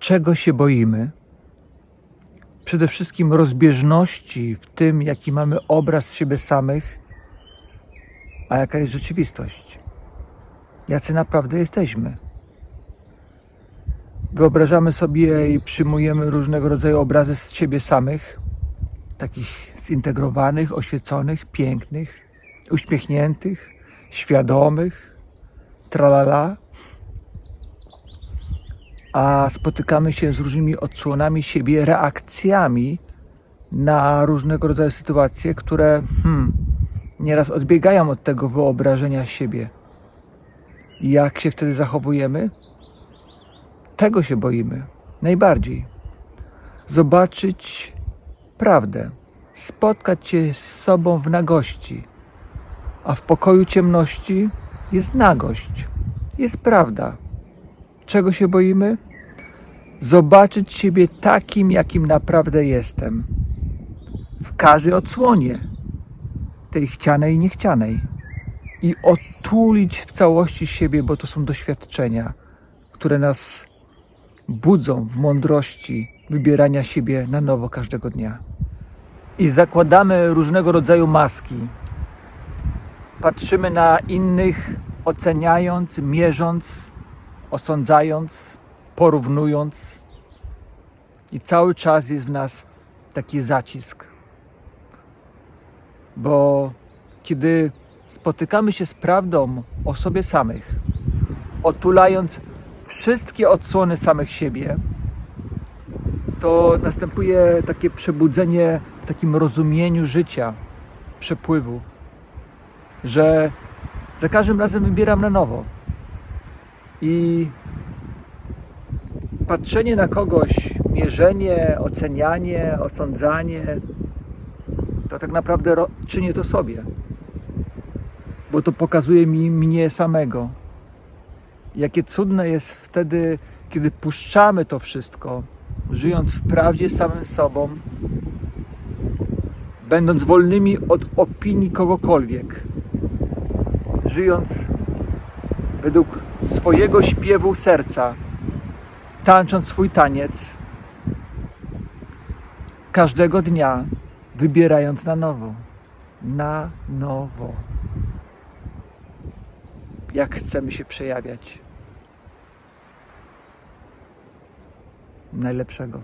czego się boimy. Przede wszystkim rozbieżności w tym, jaki mamy obraz siebie samych, a jaka jest rzeczywistość. Jacy naprawdę jesteśmy. Wyobrażamy sobie i przyjmujemy różnego rodzaju obrazy z siebie samych, takich zintegrowanych, oświeconych, pięknych, uśmiechniętych, świadomych, tralala, a spotykamy się z różnymi odsłonami siebie, reakcjami na różnego rodzaju sytuacje, które hmm, nieraz odbiegają od tego wyobrażenia siebie. Jak się wtedy zachowujemy? Tego się boimy najbardziej. Zobaczyć prawdę, spotkać się z sobą w nagości, a w pokoju ciemności jest nagość, jest prawda. Czego się boimy? Zobaczyć siebie takim, jakim naprawdę jestem. W każdej odsłonie, tej chcianej i niechcianej. I otulić w całości siebie, bo to są doświadczenia, które nas budzą w mądrości wybierania siebie na nowo każdego dnia. I zakładamy różnego rodzaju maski. Patrzymy na innych, oceniając, mierząc, osądzając, porównując. I cały czas jest w nas taki zacisk. Bo kiedy spotykamy się z prawdą o sobie samych, otulając wszystkie odsłony samych siebie, to następuje takie przebudzenie w takim rozumieniu życia, przepływu, że za każdym razem wybieram na nowo. I patrzenie na kogoś, mierzenie, ocenianie, osądzanie, to tak naprawdę czynię to sobie, bo to pokazuje mi mnie samego. Jakie cudne jest wtedy, kiedy puszczamy to wszystko, żyjąc w prawdzie samym sobą, będąc wolnymi od opinii kogokolwiek, żyjąc według swojego śpiewu serca, tańcząc swój taniec, każdego dnia wybierając na nowo, na nowo, jak chcemy się przejawiać. Najlepszego.